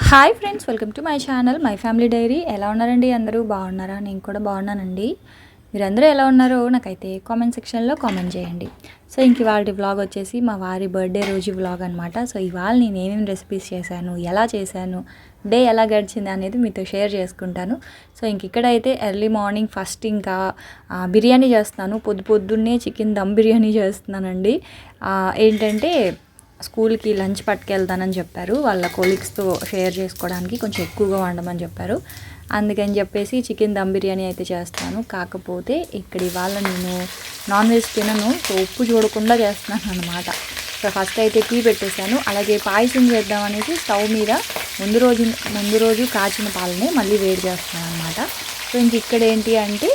Hi friends welcome to my channel my family diary. ఎలా ఉన్నారండి అందరూ? బాగున్నారా? నేను కూడా బాగున్నానండి. మీరందరూ ఎలా ఉన్నారో నాకైతే కామెంట్ సెక్షన్లో కామెంట్ చేయండి. సో ఇంక ఇవాళ వ్లాగ్ వచ్చేసి మా వారి బర్త్డే రోజు వ్లాగ్ అనమాట సో ఇవాళ నేను ఏమేమి రెసిపీస్ చేశాను ఎలా చేశాను డే ఎలా గడిచింది అనేది మీతో షేర్ చేసుకుంటాను. సో ఇంక ఇక్కడైతే ఎర్లీ మార్నింగ్ ఫస్ట్ ఇంకా బిర్యానీ చేస్తాను పొద్దు పొద్దున్నే చికెన్ దమ్ బిర్యానీ చేస్తున్నానండి. ఏంటంటే స్కూల్కి లంచ్ పట్టుకెళ్తానని చెప్పారు. వాళ్ళ కొలీగ్స్తో షేర్ చేసుకోవడానికి కొంచెం ఎక్కువగా వండమని చెప్పారు. అందుకని చెప్పేసి చికెన్ దమ్ బిర్యానీ అయితే చేస్తాను. కాకపోతే ఇక్కడ ఇవాళ నేను నాన్ వెజ్ తినను. సో ఉప్పు చూడకుండా చేస్తున్నాను అనమాట సో ఫస్ట్ అయితే టీ పెట్టేశాను. అలాగే పాయసం చేద్దామనేసి స్టవ్ మీద ముందు రోజు ముందు రోజు కాచిన పాలనే మళ్ళీ వేడి చేస్తున్నాను అనమాట సో ఇంక ఇక్కడ ఏంటి అంటే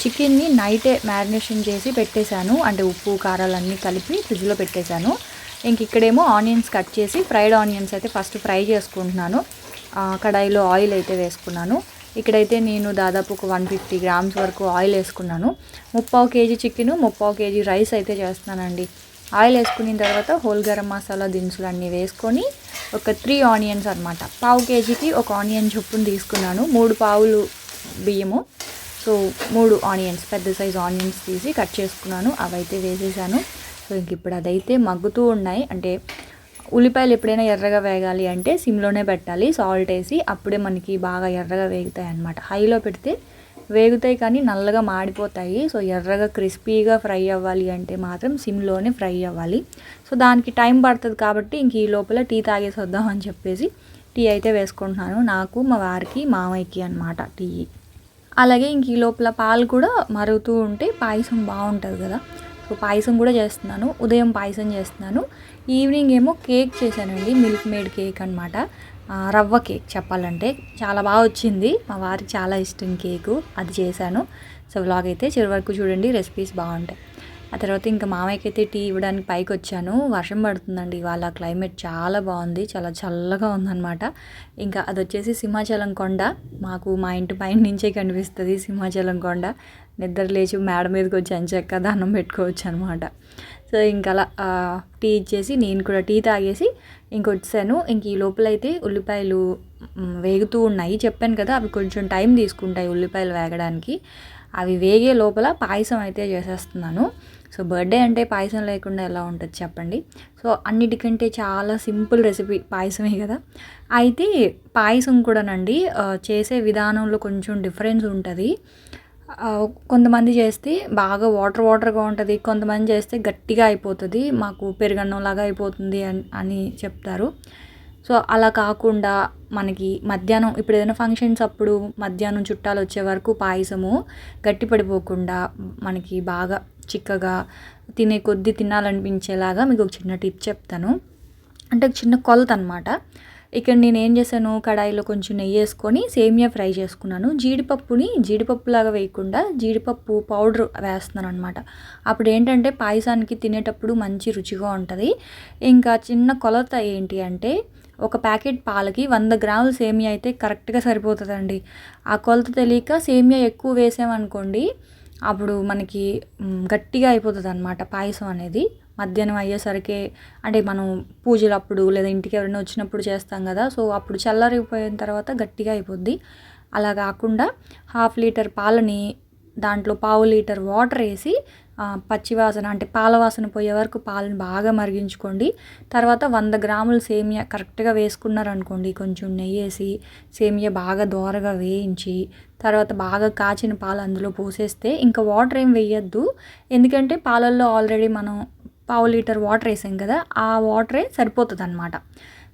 చికెన్ని నైటే మ్యారినేషన్ చేసి పెట్టేశాను. అంటే ఉప్పు కారాలన్నీ కలిపి ఫ్రిడ్జ్లో పెట్టేశాను. ఇంక ఇక్కడేమో ఆనియన్స్ కట్ చేసి ఫ్రైడ్ ఆనియన్స్ అయితే ఫస్ట్ ఫ్రై చేసుకుంటున్నాను. కడాయిలో ఆయిల్ అయితే వేసుకున్నాను. ఇక్కడైతే నేను దాదాపు ఒక వన్ ఫిఫ్టీ గ్రామ్స్ వరకు ఆయిల్ వేసుకున్నాను. ముప్పావు కేజీ చికెను ముప్పావు కేజీ రైస్ అయితే చేస్తున్నానండి. ఆయిల్ వేసుకున్న తర్వాత హోల్ గరం మసాలా దినుసులు అన్నీ వేసుకొని ఒక త్రీ ఆనియన్స్ అనమాట పావు కేజీకి ఒక ఆనియన్ చొప్పున తీసుకున్నాను. మూడు పావులు బియ్యము. సో మూడు ఆనియన్స్ పెద్ద సైజ్ ఆనియన్స్ తీసి కట్ చేసుకున్నాను అవైతే వేసేసాను. సో ఇంక ఇప్పుడు అదైతే మగ్గుతూ ఉన్నాయి. అంటే ఉల్లిపాయలు ఎప్పుడైనా ఎర్రగా వేగాలి అంటే సిమ్లోనే పెట్టాలి సాల్ట్ వేసి అప్పుడే మనకి బాగా ఎర్రగా వేగుతాయి అన్నమాట. హైలో పెడితే వేగుతాయి కానీ నల్లగా మాడిపోతాయి. సో ఎర్రగా క్రిస్పీగా ఫ్రై అవ్వాలి అంటే మాత్రం సిమ్లోనే ఫ్రై అవ్వాలి. సో దానికి టైం పడుతుంది కాబట్టి ఇంక ఈ లోపల టీ తాగేసి వద్దాం అని చెప్పేసి టీ అయితే వేసుకుంటున్నాను. నాకు మా వారికి మామయ్యకి అనమాట టీ. అలాగే ఇంక ఈ లోపల పాలు కూడా మరుగుతూ ఉంటే పాయసం బాగుంటుంది కదా. సో పాయసం కూడా చేస్తున్నాను. ఉదయం పాయసం చేస్తున్నాను. ఈవినింగ్ ఏమో కేక్ చేశానండి. మిల్క్ మేడ్ కేక్ అనమాట రవ్వ కేక్ చెప్పాలంటే. చాలా బాగా వచ్చింది. మా వారికి చాలా ఇష్టం కేకు. అది చేశాను. సో వ్లాగ్ అయితే చివరి వరకు చూడండి. రెసిపీస్ బాగుంటాయి. ఆ తర్వాత ఇంకా మామయ్యకి అయితే టీ ఇవ్వడానికి పైకి వచ్చాను వర్షం పడుతుందండి ఇవాళ క్లైమేట్ చాలా బాగుంది చాలా చల్లగా ఉందన్నమాట. ఇంకా అది వచ్చేసి సింహాచలం కొండ మాకు మా ఇంటి పైన నుంచే కనిపిస్తుంది సింహాచలం కొండ. నిద్ర లేచి మేడ మీదకి వచ్చి అంచెక్క దానం పెట్టుకోవచ్చు అనమాట సో ఇంకా అలా టీ ఇచ్చేసి నేను కూడా టీ తాగేసి ఇంకొచ్చాను. ఇంక ఈ లోపల అయితే ఉల్లిపాయలు వేగుతూ ఉన్నాయి. చెప్పాను కదా అవి కొంచెం టైం తీసుకుంటాయి ఉల్లిపాయలు వేగడానికి. అవి వేగే లోపల పాయసం అయితే చేసేస్తున్నాను. సో బర్త్డే అంటే పాయసం లేకుండా ఎలా ఉంటుంది చెప్పండి. సో అన్నిటికంటే చాలా సింపుల్ రెసిపీ పాయసమే కదా. అయితే పాయసం కూడానండి చేసే విధానంలో కొంచెం డిఫరెన్స్ ఉంటుంది. కొంతమంది చేస్తే బాగా వాటర్ వాటర్గా ఉంటుంది కొంతమంది చేస్తే గట్టిగా అయిపోతుంది మాకు పెరుగన్నంలాగా అయిపోతుంది అని అని చెప్తారు. సో అలా కాకుండా మనకి మధ్యాహ్నం ఇప్పుడు ఏదైనా ఫంక్షన్స్ అప్పుడు మధ్యాహ్నం చుట్టాలు వచ్చే వరకు పాయసము గట్టి పడిపోకుండా మనకి బాగా చిక్కగా తినే కొద్దీ తినాలనిపించేలాగా మీకు ఒక చిన్న టిప్ చెప్తాను. అంటే ఒక చిన్న కొలత అనమాట ఇక్కడ నేను ఏం చేశాను? కడాయిలో కొంచెం నెయ్యి వేసుకొని సేమియా ఫ్రై చేసుకున్నాను. జీడిపప్పుని జీడిపప్పులాగా వేయకుండా జీడిపప్పు పౌడర్ వేస్తున్నాను అనమాట అప్పుడు ఏంటంటే పాయసానికి తినేటప్పుడు మంచి రుచిగా ఉంటుంది. ఇంకా చిన్న కొలత ఏంటి అంటే ఒక ప్యాకెట్ పాలకి వంద గ్రాముల సేమియా అయితే కరెక్ట్గా సరిపోతుందండి. ఆ కొలత తెలియక సేమియా ఎక్కువ వేసామనుకోండి అప్పుడు మనకి గట్టిగా అయిపోతుంది అనమాట పాయసం అనేది. మధ్యాహ్నం అయ్యేసరికి అంటే మనం పూజలు అప్పుడు లేదా ఇంటికి ఎవరైనా వచ్చినప్పుడు చేస్తాం కదా సో అప్పుడు చల్లరిపోయిన తర్వాత గట్టిగా అయిపోద్ది. అలా కాకుండా హాఫ్ లీటర్ పాలని దాంట్లో పావు లీటర్ వాటర్ వేసి పచ్చివాసన అంటే పాల వాసన పోయే వరకు పాలను బాగా మరిగించుకోండి. తర్వాత వంద గ్రాములు సేమియా కరెక్ట్గా వేసుకున్నారనుకోండి కొంచెం నెయ్యి వేసి సేమియా బాగా దోరగా వేయించి తర్వాత బాగా కాచిన పాలు అందులో పోసేస్తే ఇంకా వాటర్ ఏం వేయద్దు. ఎందుకంటే పాలల్లో ఆల్రెడీ మనం పావు లీటర్ వాటర్ వేసాం కదా ఆ వాటరే సరిపోతుంది అనమాట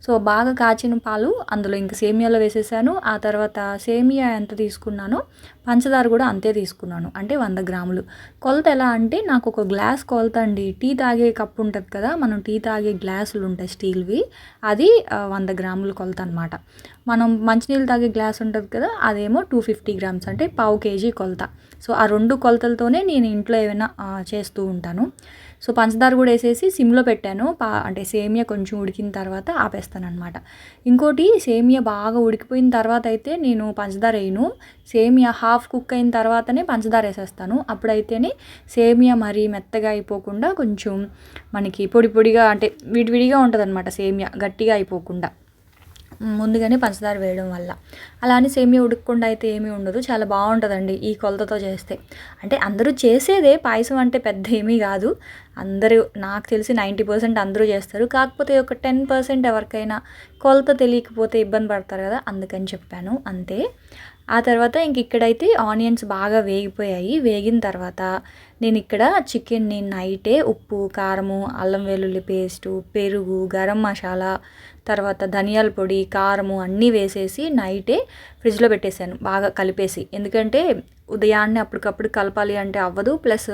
సో బాగా కాచిన పాలు అందులో ఇంకా సేమియాలో వేసేసాను. ఆ తర్వాత సేమియా ఎంత తీసుకున్నానో పంచదార కూడా అంతే తీసుకున్నాను అంటే వంద గ్రాములు. కొలత ఎలా అంటే నాకు ఒక గ్లాస్ కొలత అండి. టీ తాగే కప్పు ఉంటుంది కదా మనం టీ తాగే గ్లాసులు ఉంటాయి స్టీల్వి. అది వంద గ్రాములు కొలత అనమాట మనం మంచినీళ్ళు తాగే గ్లాస్ ఉంటుంది కదా అదేమో టూ ఫిఫ్టీ గ్రామ్స్ అంటే పావు కేజీ కొలత. సో ఆ రెండు కొలతలతోనే నేను ఇంట్లో ఏమైనా చేస్తూ ఉంటాను. సో పంచదార కూడా వేసేసి సిమ్లో పెట్టాను. పా అంటే సేమియా కొంచెం ఉడికిన తర్వాత ఆపేస్తాను అనమాట ఇంకోటి సేమియా బాగా ఉడికిపోయిన తర్వాత అయితే నేను పంచదార వేయను. సేమియా హాఫ్ కుక్ అయిన తర్వాతనే పంచదార వేసేస్తాను. అప్పుడైతేనే సేమియా మరీ మెత్తగా అయిపోకుండా కొంచెం మనకి పొడి పొడిగా అంటే విడివిడిగా ఉంటుంది అనమాట సేమియా గట్టిగా అయిపోకుండా. ముందుగానే పంచదార వేయడం వల్ల. అలా అని సేమియా ఉడకకుండా అయితే ఏమీ ఉండదు. చాలా బాగుంటుందండి ఈ కొలతతో చేస్తే. అంటే అందరూ చేసేదే పాయసం అంటే పెద్ద ఏమీ కాదు. అందరూ నాకు తెలిసి నైంటీ పర్సెంట్ అందరూ చేస్తారు. కాకపోతే ఒక టెన్ పర్సెంట్ ఎవరికైనా కొలత తెలియకపోతే ఇబ్బంది పడతారు కదా అందుకని చెప్పాను. అంతే. ఆ తర్వాత ఇంక ఇక్కడైతే ఆనియన్స్ బాగా వేగిపోయాయి. వేగిన తర్వాత నేను ఇక్కడ చికెన్ని నైటే ఉప్పు కారము అల్లం వెల్లుల్లి పేస్టు పెరుగు గరం మసాలా తర్వాత ధనియాల పొడి కారము అన్నీ వేసేసి నైటే ఫ్రిడ్జ్లో పెట్టేశాను. బాగా కలిపేసి. ఎందుకంటే ఉదయాన్నే అప్పటికప్పుడు కలపాలి అంటే అవ్వదు. ప్లస్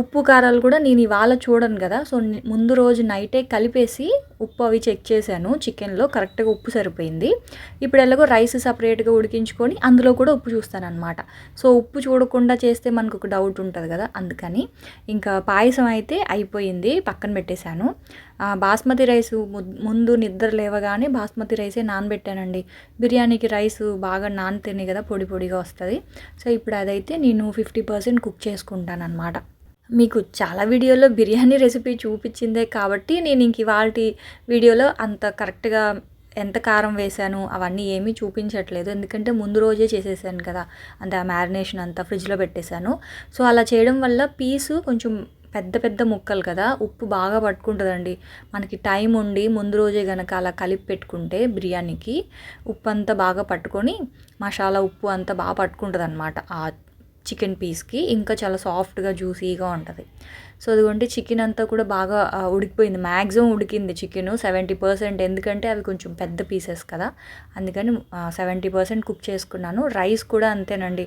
ఉప్పు కారాలు కూడా నేను ఇవాళ చూడను కదా. సో ముందు రోజు నైటే కలిపేసి ఉప్పు అవి చెక్ చేశాను. చికెన్లో కరెక్ట్గా ఉప్పు సరిపోయింది. ఇప్పుడు ఎలాగో రైస్ సపరేట్గా ఉడికించుకొని అందులో కూడా ఉప్పు చూస్తాను అనమాట సో ఉప్పు చూడకుండా చేస్తే మనకు ఒక డౌట్ ఉంటుంది కదా. అందుకని ఇంకా పాయసం అయితే అయిపోయింది. పక్కన పెట్టేశాను. బాస్మతి రైస్ ముందు నిద్ర లేవగానే బాస్మతి రైసే నానబెట్టానండి. బిర్యానీకి రైస్ బాగా నానితేనే కదా పొడి పొడిగా వస్తుంది. సో ఇప్పుడు అదైతే నేను ఫిఫ్టీ పర్సెంట్ కుక్ చేసుకుంటాను అనమాట మీకు చాలా వీడియోలో బిర్యానీ రెసిపీ చూపించిందే కాబట్టి నేను ఇంక ఇవాళ వీడియోలో అంత కరెక్ట్గా ఎంత కారం వేశాను అవన్నీ ఏమీ చూపించట్లేదు. ఎందుకంటే ముందు రోజే చేసేసాను కదా. అంటే ఆ మ్యారినేషన్ అంతా ఫ్రిడ్జ్లో పెట్టేశాను. సో అలా చేయడం వల్ల పీసు కొంచెం పెద్ద పెద్ద ముక్కలు కదా ఉప్పు బాగా పట్టుకుంటుందండి. మనకి టైం ఉండి ముందు రోజే కనుక అలా కలిపి పెట్టుకుంటే బిర్యానీకి ఉప్పు అంతా బాగా పట్టుకొని మసాలా ఉప్పు అంతా బాగా పట్టుకుంటుంది అనమాట ఆ చికెన్ పీస్కి. ఇంకా చాలా సాఫ్ట్గా జ్యూసీగా ఉంటుంది. సో అదిగోండి చికెన్ అంతా కూడా బాగా ఉడికిపోయింది. మ్యాక్సిమం ఉడికింది చికెన్ సెవెంటీ పర్సెంట్ ఎందుకంటే అవి కొంచెం పెద్ద పీసెస్ కదా. అందుకని సెవెంటీ పర్సెంట్ కుక్ చేసుకున్నాను. రైస్ కూడా అంతేనండి.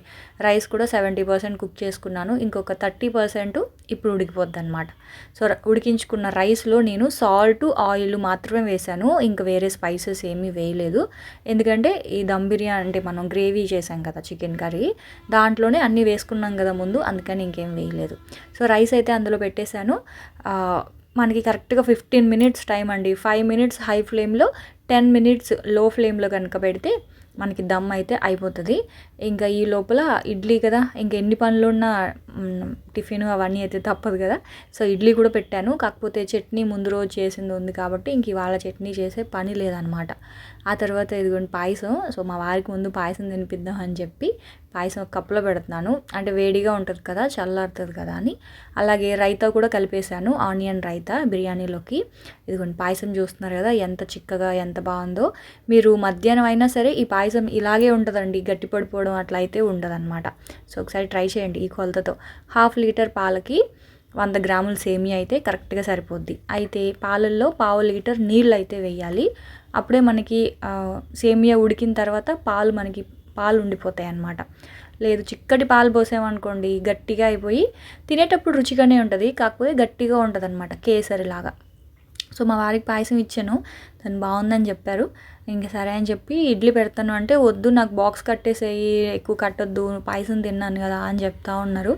రైస్ కూడా సెవెంటీ పర్సెంట్ కుక్ చేసుకున్నాను. ఇంకొక థర్టీ పర్సెంట్ ఇప్పుడు ఉడికిపోద్ది అనమాట సో ఉడికించుకున్న రైస్లో నేను సాల్ట్ ఆయిల్ మాత్రమే వేశాను. ఇంకా వేరే స్పైసెస్ ఏమీ వేయలేదు. ఎందుకంటే ఈ దమ్ బిర్యానీ అంటే మనం గ్రేవీ చేసాం కదా చికెన్ కర్రీ దాంట్లోనే అన్నీ వేసుకున్నాం కదా ముందు. అందుకని ఇంకేం వేయలేదు. సో రైస్ అయితే అందులో పెట్టేశాను. మనకి కరెక్ట్గా ఫిఫ్టీన్ మినిట్స్ టైం అండి. ఫైవ్ మినిట్స్ హై ఫ్లేమ్లో టెన్ మినిట్స్లో ఫ్లేమ్లో కనుక పెడితే మనకి దమ్ అయితే అయిపోతుంది. ఇంకా ఈ లోపల ఇడ్లీ కదా ఇంక ఎన్ని పనులున్నా టిఫిన్ అవన్నీ అయితే తప్పదు కదా. సో ఇడ్లీ కూడా పెట్టాను. కాకపోతే చట్నీ ముందు రోజు చేసింది ఉంది కాబట్టి ఇంక ఇవాళ చట్నీ చేసే పని లేదనమాట ఆ తర్వాత ఇదిగోండి పాయసం. సో మా వారికి ముందు పాయసం తినిపిద్దాం అని చెప్పి పాయసం కప్పులో పెడుతున్నాను. అంటే వేడిగా ఉంటుంది కదా చల్లారుతుంది కదా అని. అలాగే రైతా కూడా కలిపేశాను ఆనియన్ రైతా బిర్యానీలోకి. ఇదిగోండి పాయసం చూస్తున్నారు కదా ఎంత చిక్కగా ఎంత బాగుందో. మీరు మధ్యాహ్నం అయినా సరే ఈ పాయసం ఇలాగే ఉంటుందండి గట్టి పడిపోవడం అట్లా అయితే ఉండదన్నమాట. సో ఒకసారి ట్రై చేయండి ఈ కొలతతో. హాఫ్ లీటర్ పాలకి వంద గ్రాముల సేమియా అయితే కరెక్ట్గా సరిపోద్ది. అయితే పాలల్లో పావు లీటర్ నీళ్ళు అయితే వేయాలి. అప్పుడే మనకి సేమియా ఉడికిన తర్వాత పాలు మనకి పాలు ఉండిపోతాయి అన్నమాట లేదు చిక్కటి పాలు పోసామనుకోండి గట్టిగా అయిపోయి తినేటప్పుడు రుచిగానే ఉంటుంది. కాకపోతే గట్టిగా ఉంటుంది అనమాట కేసరి లాగా సో మా వారికి పాయసం ఇచ్చాను. తను బాగుందని చెప్పారు. ఇంకా సరే అని చెప్పి ఇడ్లీ పెడతాను అంటే వద్దు నాకు బాక్స్ కట్టేసేయి ఎక్కువ కట్టొద్దు పాయసం తిన్నాను కదా అని చెప్తా ఉన్నారు.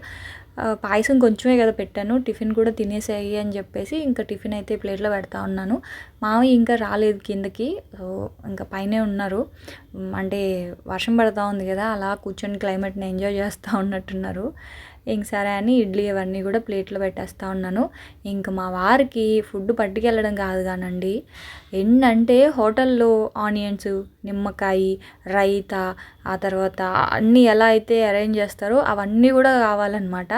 పాయసం కొంచెమే కదా పెట్టాను టిఫిన్ కూడా తినేసేయి అని చెప్పేసి ఇంకా టిఫిన్ అయితే ప్లేట్లో పెడతా ఉన్నాను. మామయ్య ఇంకా రాలేదు కిందకి సో ఇంకా పైనే ఉన్నారు. అంటే వర్షం పడతా ఉంది కదా అలా కూర్చొని క్లైమేట్ని ఎంజాయ్ చేస్తూ ఉన్నట్టున్నారు. ఇంక సరే అని ఇడ్లీ అవన్నీ కూడా ప్లేట్లో పెట్టేస్తూ ఉన్నాను. ఇంక మా వారికి ఫుడ్ పట్టుకెళ్ళడం కాదు కానండి. ఎన్నంటే హోటల్లో ఆనియన్స్ నిమ్మకాయ రైత ఆ తర్వాత అన్నీ ఎలా అయితే అరేంజ్ చేస్తారో అవన్నీ కూడా కావాలన్నమాట.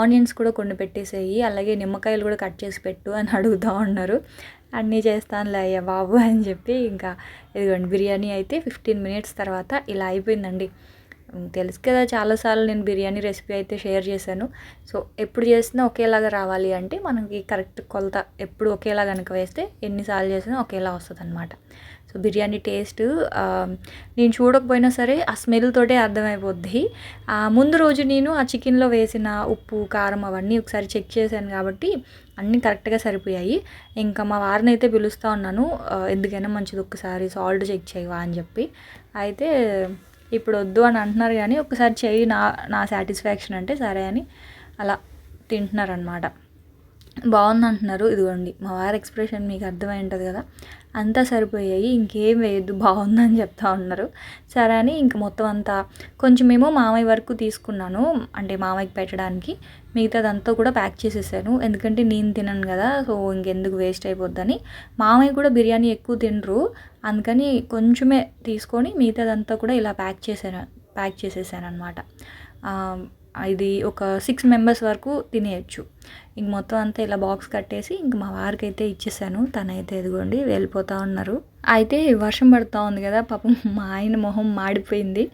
ఆనియన్స్ కూడా కొన్ని పెట్టేసేయి అలాగే నిమ్మకాయలు కూడా కట్ చేసి పెట్టు అని అడుగుతూ ఉన్నారు. అన్నీ చేస్తానులే అయ్యా బాబు అని చెప్పి ఇంకా ఇదిగోండి బిర్యానీ అయితే ఫిఫ్టీన్ మినిట్స్ తర్వాత ఇలా అయిపోయిందండి. తెలుసు కదా చాలాసార్లు నేను బిర్యానీ రెసిపీ అయితే షేర్ చేశాను. సో ఎప్పుడు చేసినా ఒకేలాగా రావాలి అంటే మనకి కరెక్ట్ కొలత ఎప్పుడు ఒకేలా కనుక వేస్తే ఎన్నిసార్లు చేసినా ఒకేలా వస్తుంది అనమాట సో బిర్యానీ టేస్ట్ నేను చూడకపోయినా సరే ఆ స్మెల్ తోటే అర్థమైపోద్ది. ముందు రోజు నేను ఆ చికెన్లో వేసిన ఉప్పు కారం అవన్నీ ఒకసారి చెక్ చేశాను కాబట్టి అన్నీ కరెక్ట్గా సరిపోయాయి. ఇంకా మా వారిని అయితే పిలుస్తూ ఉన్నాను. ఎందుకైనా మంచిది ఒక్కసారి సాల్ట్ చెక్ చేయవా? అని చెప్పి. అయితే ఇప్పుడు వద్దు అని అంటున్నారు కానీ ఒకసారి చెయ్యి నా నా సాటిస్ఫాక్షన్ అంటే సరే అని అలా తింటున్నారనమాట బాగుంది అంటున్నారు. ఇదిగోండి మా వారి ఎక్స్ప్రెషన్ మీకు అర్థమై ఉంటుంది కదా. అంతా సరిపోయాయి ఇంకేం వేయద్దు బాగుందని చెప్తా ఉన్నారు. సరే అని ఇంక మొత్తం అంతా కొంచెమేమో మామయ్య వరకు తీసుకున్నాను అంటే మామయ్యకి పెట్టడానికి. మిగతాదంతా కూడా ప్యాక్ చేసేసాను. ఎందుకంటే నేను తినను కదా సో ఇంకెందుకు వేస్ట్ అయిపోద్దని. మామయ్య కూడా బిర్యానీ ఎక్కువ తినరు అందుకని కొంచెమే తీసుకొని మిగతాదంతా కూడా ఇలా ప్యాక్ చేశాను ప్యాక్ చేసేసాను అనమాట ఇది ఒక సిక్స్ మెంబర్స్ వరకు తినేయచ్చు. ఇంక మొత్తం అంతా ఇలా బాక్స్ కట్టేసి ఇంక మా వారికి అయితే ఇచ్చేసాను. తనైతే ఎదుగోండి వెళ్ళిపోతూ ఉన్నారు. అయితే వర్షం పడుతూ ఉంది కదా పాపం మా ఆయన మొహం మాడిపోయింది.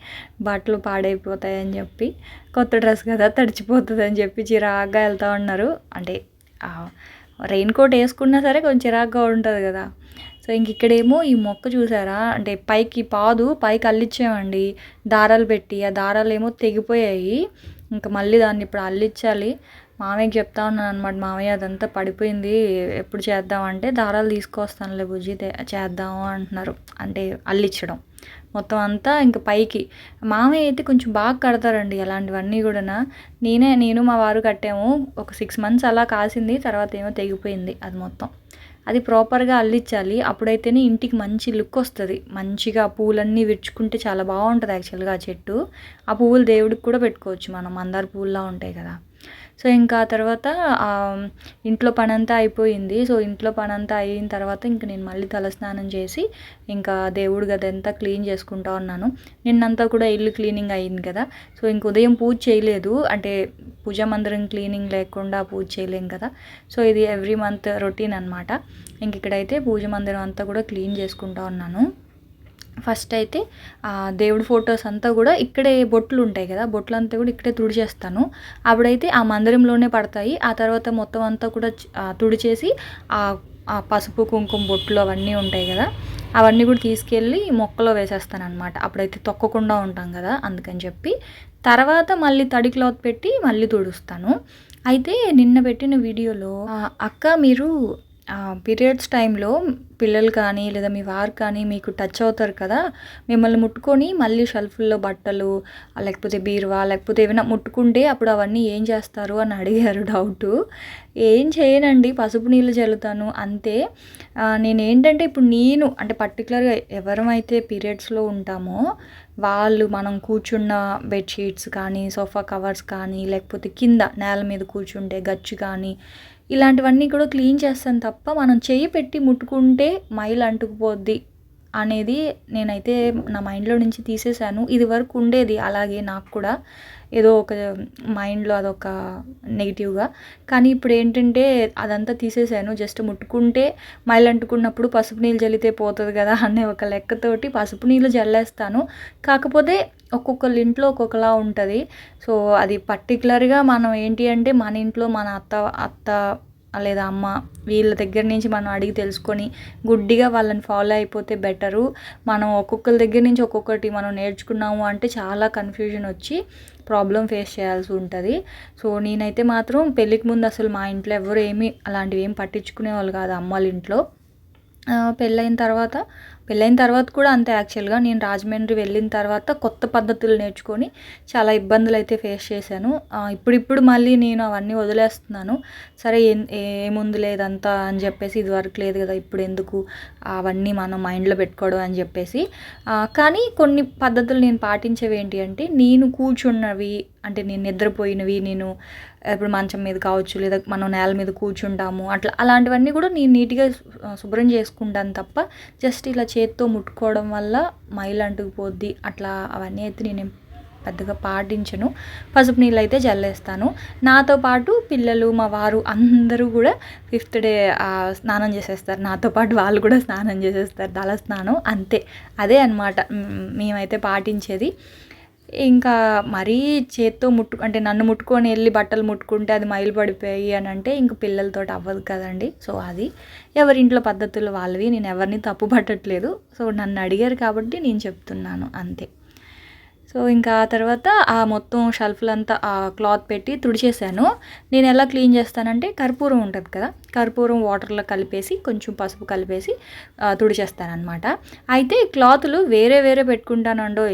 బట్టలు పాడైపోతాయని చెప్పి కొత్త డ్రెస్ కదా తడిచిపోతుంది అని చెప్పి చిరాగ్గా వెళ్తూ ఉన్నారు. అంటే రెయిన్ కోట్ వేసుకున్నా సరే కొంచెం చిరాగ్గా ఉంటుంది కదా. సో ఇంక ఇక్కడేమో ఈ మొక్క చూసారా? అంటే పైకి పాదు పైకి అల్లిచ్చామండి దారాలు పెట్టి ఆ దారాలు ఏమో తెగిపోయాయి. ఇంకా మళ్ళీ దాన్ని ఇప్పుడు అల్లించాలి మామయ్యకి చెప్తా ఉన్నాను అనమాట మామయ్య అదంతా పడిపోయింది. ఎప్పుడు చేద్దామంటే దారాలు తీసుకొస్తానులే బుజ్జి చేద్దాము అంటున్నారు. అంటే అల్లించడం మొత్తం అంతా ఇంకా పైకి. మామయ్య అయితే కొంచెం బాగా కడతారండి అలాంటివన్నీ కూడా నేనే నేను మా వారు కట్టాము. ఒక సిక్స్ మంత్స్ అలా కాసింది తర్వాత ఏమో తెగిపోయింది అది మొత్తం. అది ప్రాపర్గా అల్లించాలి. అప్పుడైతేనే ఇంటికి మంచి లుక్ వస్తుంది. మంచిగా పూలన్నీ విరుచుకుంటే చాలా బాగుంటుంది యాక్చువల్గా ఆ చెట్టు. ఆ పువ్వులు దేవుడికి కూడా పెట్టుకోవచ్చు మనం. మందార పువ్వులా ఉంటాయి కదా. సో ఇంకా తర్వాత ఇంట్లో పని అంతా అయిపోయింది. సో ఇంట్లో పని అంతా అయిన తర్వాత ఇంక నేను మళ్ళీ తలస్నానం చేసి ఇంకా దేవుడు గదంతా క్లీన్ చేసుకుంటా ఉన్నాను. నిన్నంతా కూడా ఇల్లు క్లీనింగ్ అయింది కదా. సో ఇంక ఉదయం పూజ చేయలేదు. అంటే పూజ మందిరం క్లీనింగ్ లేకుండా పూజ చేయలేం కదా. సో ఇది ఎవ్రీ మంత్ రొటీన్ అనమాట ఇంక ఇక్కడైతే పూజ మందిరం అంతా కూడా క్లీన్ చేసుకుంటా ఉన్నాను. ఫస్ట్ అయితే దేవుడి ఫొటోస్ అంతా కూడా ఇక్కడే బొట్లు ఉంటాయి కదా బొట్లు అంతా కూడా ఇక్కడే తుడిచేస్తాను అప్పుడైతే ఆ మందిరంలోనే పడతాయి. ఆ తర్వాత మొత్తం అంతా కూడా తుడిచేసి ఆ పసుపు కుంకుమ బొట్లు అవన్నీ ఉంటాయి కదా అవన్నీ కూడా తీసుకెళ్ళి మొక్కలో వేసేస్తాను అనమాట అప్పుడైతే తొక్కకుండా ఉంటాం కదా అందుకని చెప్పి. తర్వాత మళ్ళీ తడి క్లాత్ పెట్టి మళ్ళీ తుడుస్తాను. అయితే నిన్న పెట్టిన వీడియోలో అక్క మీరు పీరియడ్స్ టైంలో పిల్లలు కానీ లేదా మీ వారు కానీ మీకు టచ్ అవుతారు కదా మిమ్మల్ని ముట్టుకొని మళ్ళీ షెల్ఫ్లో బట్టలు లేకపోతే బీరువా లేకపోతే ఏమైనా ముట్టుకుంటే అప్పుడు అవన్నీ ఏం చేస్తారు అని అడిగారు డౌటు ఏం చేయనండి పసుపు నీళ్ళు చల్లుతాను అంతే. నేను ఏంటంటే ఇప్పుడు నేను అంటే పర్టికులర్గా ఎవరమైతే పీరియడ్స్లో ఉంటామో వాళ్ళు మనం కూర్చున్న బెడ్షీట్స్ కానీ సోఫా కవర్స్ కానీ లేకపోతే కింద నేల మీద కూర్చుంటే గచ్చు కానీ ఇలాంటివన్నీ కూడా క్లీన్ చేస్తాను తప్ప మనం చెయ్యి పెట్టి ముట్టుకుంటే మైలు అంటుకుపోద్ది అనేది నేనైతే నా మైండ్లో నుంచి తీసేశాను ఇది వరకు ఉండేది అలాగే నాకు కూడా. ఏదో ఒక మైండ్లో అదొక నెగిటివ్గా. కానీ ఇప్పుడు ఏంటంటే అదంతా తీసేసాను. జస్ట్ ముట్టుకుంటే మైలు అంటుకున్నప్పుడు పసుపు నీళ్ళు జల్లితే పోతుంది కదా అనే ఒక లెక్కతోటి పసుపు నీళ్ళు జల్లేస్తాను. కాకపోతే ఒక్కొక్కళ్ళ ఇంట్లో ఒక్కొక్కలా ఉంటుంది. సో అది పర్టికులర్గా మనం ఏంటి అంటే మన ఇంట్లో మన అత్త అత్త లేదా అమ్మ వీళ్ళ దగ్గర నుంచి మనం అడిగి తెలుసుకొని గుడ్డిగా వాళ్ళని ఫాలో అయిపోతే బెటరు. మనం ఒక్కొక్కరి దగ్గర నుంచి ఒక్కొక్కటి మనం నేర్చుకున్నాము అంటే చాలా కన్ఫ్యూజన్ వచ్చి ప్రాబ్లం ఫేస్ చేయాల్సి ఉంటుంది. సో నేనైతే మాత్రం పెళ్ళికి ముందు అసలు మా ఇంట్లో ఎవరు ఏమీ అలాంటివి ఏం పట్టించుకునే వాళ్ళు కాదు అమ్మ వాళ్ళ ఇంట్లో. పెళ్ళైన తర్వాత పెళ్ళైన తర్వాత కూడా అంతే యాక్చువల్గా నేను రాజమండ్రి వెళ్ళిన తర్వాత కొత్త పద్ధతులు నేర్చుకొని చాలా ఇబ్బందులు అయితే ఫేస్ చేశాను ఇప్పుడిప్పుడు మళ్ళీ నేను అవన్నీ వదిలేస్తున్నాను. సరే ఏముంది లేదంతా అని చెప్పేసి ఇది వరకు లేదు కదా ఇప్పుడు ఎందుకు అవన్నీ మనం మైండ్లో పెట్టుకోవడం అని చెప్పేసి. కానీ కొన్ని పద్ధతులు నేను పాటించేవి ఏంటి అంటే నేను కూర్చున్నవి అంటే నేను నిద్రపోయినవి నేను ఇప్పుడు మంచం మీద కావచ్చు లేదా మనం నేల మీద కూర్చుంటాము అట్లా అలాంటివన్నీ కూడా నేను నీట్గా శుభ్రం చేసుకుంటాను తప్ప జస్ట్ ఇలా చేత్తో ముట్టుకోవడం వల్ల మైలు అంటుకుపోద్ది. అట్లా అవన్నీ అయితే నేను పెద్దగా పాటించను. పసుపు నీళ్ళు అయితే జల్లేస్తాను. నాతో పాటు పిల్లలు మా వారు అందరూ కూడా ఫిఫ్త్ డే స్నానం చేసేస్తారు. నాతో పాటు వాళ్ళు కూడా స్నానం చేసేస్తారు. తల స్నానం అంతే. అదే అనమాట మేమైతే పాటించేది. ఇంకా మరీ చేత్తో ముట్టు అంటే నన్ను ముట్టుకొని వెళ్ళి బట్టలు ముట్టుకుంటే అది మైలు పడిపోయి అని అంటే ఇంక పిల్లలతో అవ్వదు కదండి. సో అది ఎవరింట్లో పద్ధతులు వాళ్ళవి. నేను ఎవరిని తప్పు పట్టట్లేదు. సో నన్ను అడిగారు కాబట్టి నేను చెప్తున్నాను. అంతే. సో ఇంకా ఆ తర్వాత ఆ మొత్తం షెల్ఫ్లంతా ఆ క్లాత్ పెట్టి తుడిచేసాను. నేను ఎలా క్లీన్ చేస్తానంటే కర్పూరం ఉంటుంది కదా కర్పూరం వాటర్లో కలిపేసి కొంచెం పసుపు కలిపేసి తుడిచేస్తానమాట అయితే క్లాతులు వేరే వేరే పెట్టుకుంటానండో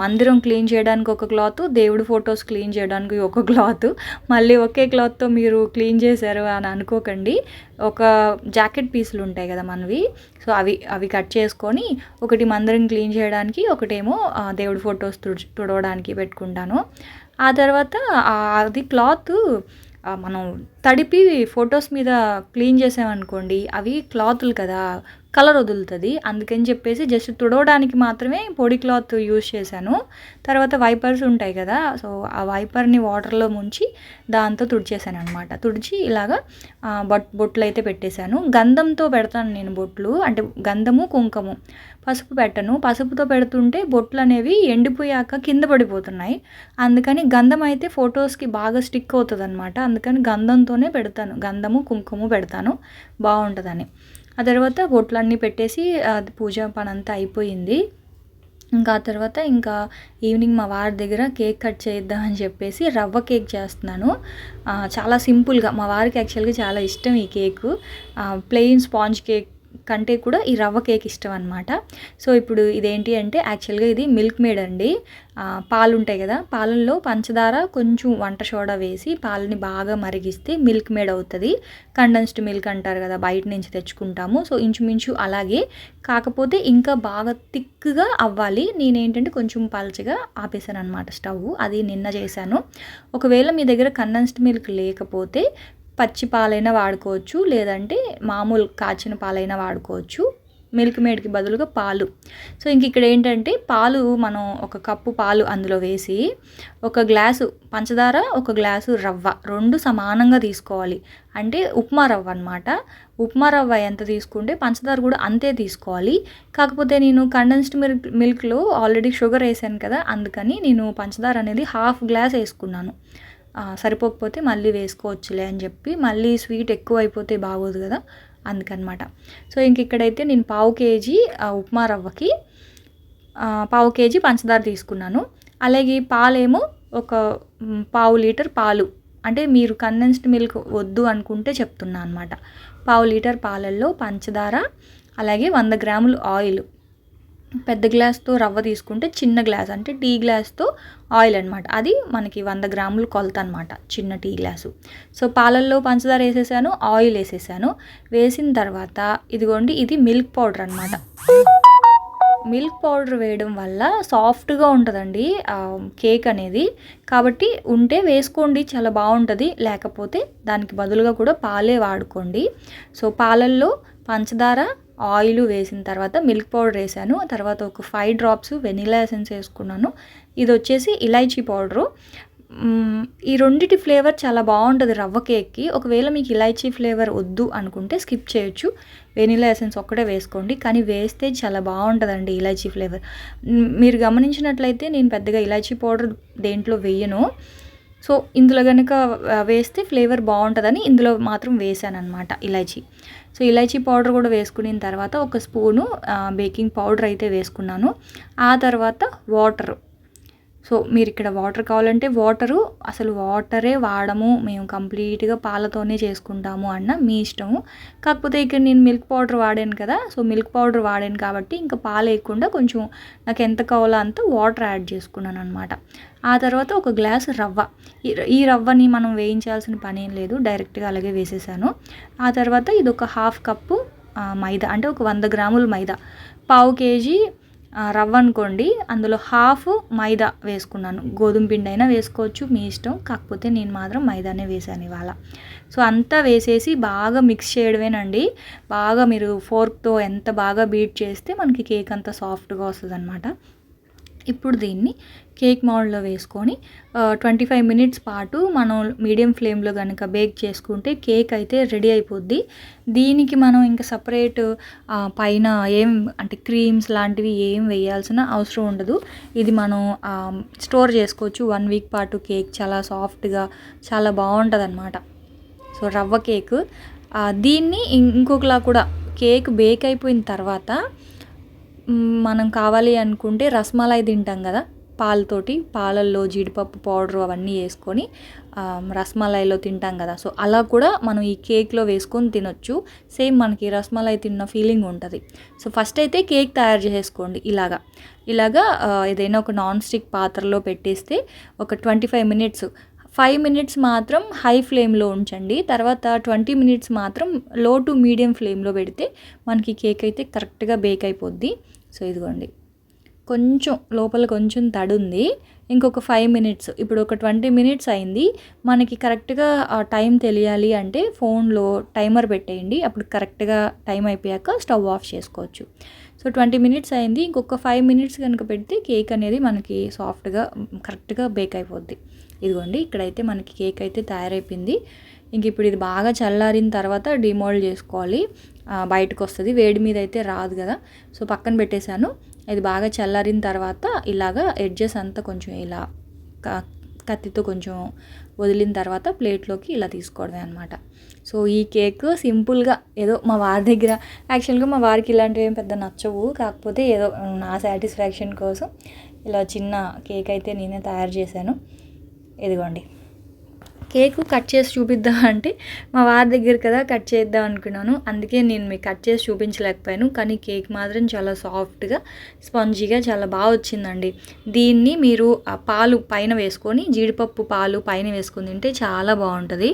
మందిరం క్లీన్ చేయడానికి ఒక క్లాత్ దేవుడి ఫొటోస్ క్లీన్ చేయడానికి ఒక క్లాత్. మళ్ళీ ఒకే క్లాత్తో మీరు క్లీన్ చేశారు అని అనుకోకండి. ఒక జాకెట్ పీసులు ఉంటాయి కదా మనవి. సో అవి అవి కట్ చేసుకొని ఒకటి మందిరం క్లీన్ చేయడానికి ఒకటేమో దేవుడి ఫొటోస్ తుడు తుడవడానికి పెట్టుకుంటాను. ఆ తర్వాత అది క్లాత్ మనం తడిపి ఫొటోస్ మీద క్లీన్ చేసామనుకోండి అవి క్లాతులు కదా. కలర్ వదులుతుంది. అందుకని చెప్పేసి జస్ట్ తుడవడానికి మాత్రమే పొడి క్లాత్ యూజ్ చేశాను. తర్వాత వైపర్స్ ఉంటాయి కదా సో ఆ వైపర్ని వాటర్లో ముంచి దాంతో తుడిచేసాను అనమాట తుడిచి ఇలాగా బొట్ బొట్లు అయితే పెట్టేశాను. గంధంతో పెడతాను నేను బొట్లు. అంటే గంధము కుంకము పసుపు పెట్టను. పసుపుతో పెడుతుంటే బొట్లు అనేవి ఎండిపోయాక కింద పడిపోతున్నాయి. అందుకని గంధం అయితే ఫొటోస్కి బాగా స్టిక్ అవుతుంది అనమాట అందుకని గంధంతోనే పెడతాను. గంధము కుంకుమ పెడతాను. బాగుంటుందని. ఆ తర్వాత బొట్లన్నీ పెట్టేసి అది పూజ పని అంతా అయిపోయింది. ఇంకా ఆ తర్వాత ఇంకా ఈవినింగ్ మా వారి దగ్గర కేక్ కట్ చేద్దామని చెప్పేసి రవ్వ కేక్ చేస్తున్నాను. చాలా సింపుల్గా మా వారికి యాక్చువల్గా చాలా ఇష్టం ఈ కేకు. ప్లెయిన్ స్పాంజ్ కేక్ కంటే కూడా ఈ రవ్వ కేక్ ఇష్టం అనమాట సో ఇప్పుడు ఇదేంటి అంటే యాక్చువల్గా ఇది మిల్క్ మేడ్ అండి. పాలు ఉంటాయి కదా పాలల్లో పంచదార కొంచెం వంట సోడా వేసి పాలని బాగా మరిగిస్తే మిల్క్ మేడ్ అవుతుంది. కండెన్స్డ్ మిల్క్ అంటారు కదా బయట నుంచి తెచ్చుకుంటాము. సో ఇంచుమించు అలాగే. కాకపోతే ఇంకా బాగా థిక్గా అవ్వాలి. నేనేంటంటే కొంచెం పలచగా ఆపేశాను అనమాట స్టవ్. అది నిన్న చేశాను. ఒకవేళ మీ దగ్గర కండెన్స్డ్ మిల్క్ లేకపోతే పచ్చి పాలైనా వాడుకోవచ్చు లేదంటే మామూలు కాచిన పాలైనా వాడుకోవచ్చు. మిల్క్ మేడ్కి బదులుగా పాలు. సో ఇంక ఇక్కడ ఏంటంటే పాలు మనం ఒక కప్పు పాలు అందులో వేసి ఒక గ్లాసు పంచదార ఒక గ్లాసు రవ్వ రెండు సమానంగా తీసుకోవాలి. అంటే ఉప్మా రవ్వ అనమాట ఉప్మా రవ్వ ఎంత తీసుకుంటే పంచదార కూడా అంతే తీసుకోవాలి. కాకపోతే నేను కండెన్స్డ్ మిల్క్ మిల్క్లో ఆల్రెడీ షుగర్ వేసాను కదా అందుకని నేను పంచదార అనేది హాఫ్ గ్లాస్ వేసుకున్నాను. సరిపోకపోతే మళ్ళీ వేసుకోవచ్చులే అని చెప్పి మళ్ళీ స్వీట్ ఎక్కువ అయిపోతే బాగోదు కదా అందుకనమాట. సో ఇంక ఇక్కడైతే నేను పావు కేజీ ఉప్మా రవ్వకి పావు కేజీ పంచదార తీసుకున్నాను. అలాగే పాలేమో ఒక పావు లీటర్ పాలు అంటే మీరు కండెన్స్డ్ మిల్క్ వద్దు అనుకుంటే చెప్తున్నా అనమాట పావు లీటర్ పాలల్లో పంచదార అలాగే వంద గ్రాములు ఆయిల్ పెద్ద గ్లాస్తో రవ్వ తీసుకుంటే చిన్న గ్లాస్ అంటే టీ గ్లాస్తో ఆయిల్ అనమాట అది మనకి వంద గ్రాములు కొలత అనమాట చిన్న టీ గ్లాసు. సో పాలల్లో పంచదార వేసేసాను ఆయిల్ వేసేసాను. వేసిన తర్వాత ఇదిగోండి ఇది మిల్క్ పౌడర్ అనమాట మిల్క్ పౌడర్ వేయడం వల్ల సాఫ్ట్గా ఉంటుందండి కేక్ అనేది. కాబట్టి ఉంటే వేసుకోండి చాలా బాగుంటుంది. లేకపోతే దానికి బదులుగా కూడా పాలే వాడుకోండి. సో పాలల్లో పంచదార ఆయిల్ వేసిన తర్వాత మిల్క్ పౌడర్ వేసాను. తర్వాత ఒక ఫైవ్ డ్రాప్స్ వెనిలా ఎసెన్స్ వేసుకున్నాను. ఇది వచ్చేసి ఇలైచీ పౌడరు. ఈ రెండిటి ఫ్లేవర్ చాలా బాగుంటుంది రవ్వ కేక్కి. ఒకవేళ మీకు ఇలైచీ ఫ్లేవర్ వద్దు అనుకుంటే స్కిప్ చేయొచ్చు. వెనిలా ఎసెన్స్ ఒక్కటే వేసుకోండి. కానీ వేస్తే చాలా బాగుంటుందండి ఇలైచీ ఫ్లేవర్ మీరు గమనించినట్లయితే నేను పెద్దగా ఇలైచీ పౌడర్ దేంట్లో వేయను. సో ఇందులో కనుక వేస్తే ఫ్లేవర్ బాగుంటుందని ఇందులో మాత్రం వేసాను అనమాట ఇలైచీ. సో ఇలాచీ పౌడర్ కూడా వేసుకున్న తర్వాత ఒక స్పూను బేకింగ్ పౌడర్ అయితే వేసుకున్నాను. ఆ తర్వాత వాటర్ సో మీరు ఇక్కడ వాటర్ కావాలంటే వాటరు అసలు వాటరే వాడము మేము కంప్లీట్గా పాలతోనే చేసుకుంటాము అన్న మీ ఇష్టము. కాకపోతే ఇక్కడ నేను మిల్క్ పౌడర్ వాడాను కదా సో మిల్క్ పౌడర్ వాడాను కాబట్టి ఇంకా పాలు వేయకుండా కొంచెం నాకు ఎంత కావాలో అంత వాటర్ యాడ్ చేసుకున్నాను అనమాట ఆ తర్వాత ఒక గ్లాస్ రవ్వ. ఈ- ఈ రవ్వని మనం వేయించాల్సిన పని ఏం లేదు డైరెక్ట్గా అలాగే వేసేసాను. ఆ తర్వాత ఇది ఒక హాఫ్ కప్పు మైదా అంటే ఒక వంద గ్రాముల మైదా. పావు కేజీ రవ్వ అనుకోండి అందులో హాఫ్ మైదా వేసుకున్నాను. గోధుమ పిండి అయినా వేసుకోవచ్చు మీ ఇష్టం. కాకపోతే నేను మాత్రం మైదానే వేసాను ఇవాళ. సో అంతా వేసేసి బాగా మిక్స్ చేయడమేనండి. బాగా మీరు ఫోర్క్తో ఎంత బాగా బీట్ చేస్తే మనకి కేక్ అంత సాఫ్ట్గా వస్తుంది అనమాట ఇప్పుడు దీన్ని కేక్ మౌల్డ్లో వేసుకొని ట్వంటీ ఫైవ్ మినిట్స్ పాటు మనం మీడియం ఫ్లేమ్లో కనుక బేక్ చేసుకుంటే కేక్ అయితే రెడీ అయిపోద్ది. దీనికి మనం ఇంకా సపరేట్ పైన ఏం అంటే క్రీమ్స్ లాంటివి ఏం వేయాల్సిన అవసరం ఉండదు. ఇది మనం స్టోర్ చేసుకోవచ్చు. వన్ వీక్ పాటు కేక్ చాలా సాఫ్ట్గా చాలా బాగుంటుంది అనమాట సో రవ్వ కేక్. దీన్ని ఇంకొకలా కూడా కేక్ బేక్ అయిపోయిన తర్వాత మనం కావాలి అనుకుంటే రస్మలై తింటాం కదా. పాలతోటి పాలల్లో జీడిపప్పు పౌడర్ అవన్నీ వేసుకొని రస్మలైలో తింటాం కదా. సో అలా కూడా మనం ఈ కేక్లో వేసుకొని తినొచ్చు. సేమ్ మనకి రస్మలై తిన్న ఫీలింగ్ ఉంటుంది. సో ఫస్ట్ అయితే కేక్ తయారు చేసుకోండి ఇలాగా. ఇలాగా ఏదైనా ఒక నాన్ స్టిక్ పాత్రలో పెట్టేస్తే ఒక twenty five minutes five minutes మాత్రం హై ఫ్లేమ్లో ఉంచండి. తర్వాత ట్వంటీ మినిట్స్ మాత్రం లో టు మీడియం ఫ్లేమ్లో పెడితే మనకి కేక్ అయితే కరెక్ట్గా బేక్ అయిపోద్ది. సో ఇదిగోండి. కొంచెం లోపల కొంచెం తడి ఉంది ఇంకొక ఫైవ్ మినిట్స్ ఇప్పుడు ఒక ట్వంటీ మినిట్స్ అయింది. మనకి కరెక్ట్గా ఆ టైం తెలియాలి అంటే ఫోన్లో టైమర్ పెట్టేయండి. అప్పుడు కరెక్ట్గా టైం అయిపోయాక స్టవ్ ఆఫ్ చేసుకోవచ్చు. సో ట్వంటీ మినిట్స్ అయింది. ఇంకొక ఫైవ్ మినిట్స్ కనుక పెడితే కేక్ అనేది మనకి సాఫ్ట్గా కరెక్ట్గా బేక్ అయిపోద్ది. ఇదిగోండి ఇక్కడైతే మనకి కేక్ అయితే తయారైపోయింది. ఇంక ఇప్పుడు ఇది బాగా చల్లారిన తర్వాత డిమోల్డ్ చేసుకోవాలి. బయటకు వస్తుంది వేడి మీద అయితే రాదు కదా. సో పక్కన పెట్టేశాను. ఇది బాగా చల్లారిన తర్వాత ఇలాగా ఎడ్జెస్ అంతా కొంచెం ఇలా క- కత్తితో కొంచెం వదిలిన తర్వాత ప్లేట్లోకి ఇలా తీసుకోవడమే అనమాట సో ఈ కేక్ సింపుల్గా ఏదో మా వారి దగ్గర యాక్చువల్గా మా వారికి ఇలాంటివి ఏం పెద్ద నచ్చవు. కాకపోతే ఏదో నా సాటిస్ఫాక్షన్ కోసం ఇలా చిన్న కేక్ అయితే నేనే తయారు చేశాను. ఇదిగోండి. కేక్ కట్ చేసి చూపిద్దాం అంటే మా వారి దగ్గర కదా కట్ చేద్దాం అనుకున్నాను. అందుకే నేను మీకు కట్ చేసి చూపించలేకపోయాను. కానీ కేక్ మాత్రం చాలా సాఫ్ట్గా స్పాంజీగా చాలా బాగా వచ్చిందండి. దీన్ని మీరు ఆ పాలు పైన వేసుకొని జీడిపప్పు పాలు పైన వేసుకొని తింటే చాలా బాగుంటుంది.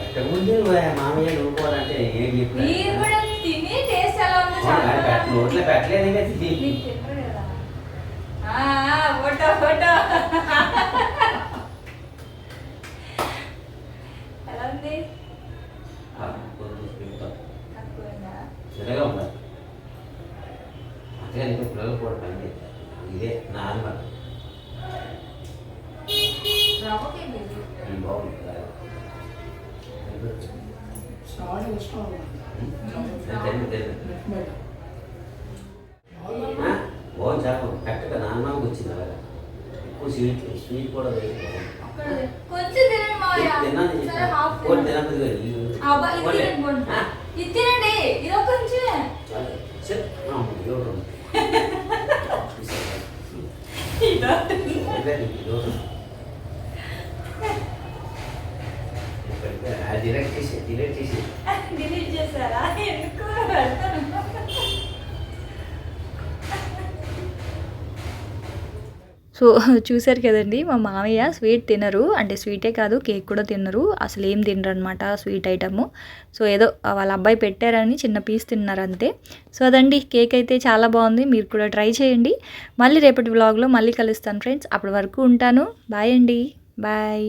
ఇక్కడ ముందు మామయ్య నువ్వు కూడా అంటే ఏం చెప్పారు తిని టేస్ట్ ఎలా ఉందో అవును, అది పెట్ట- నోట్లో పెట్టలేదు ఇంకా తిని. ఫోటో ఫోటో ఎలా ఉంది ఆ, కొంచెం తింటాం. తక్కువైందా చిన్నగా ఉండాలి అందుకని ఇంకా పిల్లలు కూడా పని చేస్తారు. ఇదే నా అనుమానం రవ్వకి లేదు ఈ బాగుంది కదా. చాలా ఇష్టం తెలియదు, తెలియదు. ఆ, బాగుంది చాలా కరెక్ట్గా నాన్నకి వచ్చింది అలాగా ఎక్కువ స్వీట్ స్వీట్ కూడా లేదు బాగుంది. కొంచెం తినండి మావయ్య తిన్నాను సరే చెప్పాను. హాఫ్ కూడా తినండి. తినకపోతే ఇది- అబ్బా ఇది పోలే. తినండి పోండి. ఆ, ఇది తినండి ఇది ఒక కొంచెం చాలు. సరే, ఆ, ఇది ఒకటి ఉంది. ఇదే ఇది ఒకటి. ఇప్పటికే ఆ డిరెక్ట్ చేసి డిరెక్ట్ చేసి డిలీట్ చేశారా ఎందుకు సో చూశారు కదండి మా మామయ్య స్వీట్ తినరు. అంటే స్వీటే కాదు కేక్ కూడా తినరు. అసలు ఏం తినరు అనమాట స్వీట్ ఐటమ్. సో ఏదో వాళ్ళ అబ్బాయి పెట్టారని చిన్న పీస్ తిన్నారు అంతే. సో అదండి కేక్ అయితే చాలా బాగుంది. మీరు కూడా ట్రై చేయండి. మళ్ళీ రేపటి వ్లాగ్లో మళ్ళీ కలుస్తాను ఫ్రెండ్స్. అప్పటి వరకు ఉంటాను. బాయ్ అండి. బాయ్.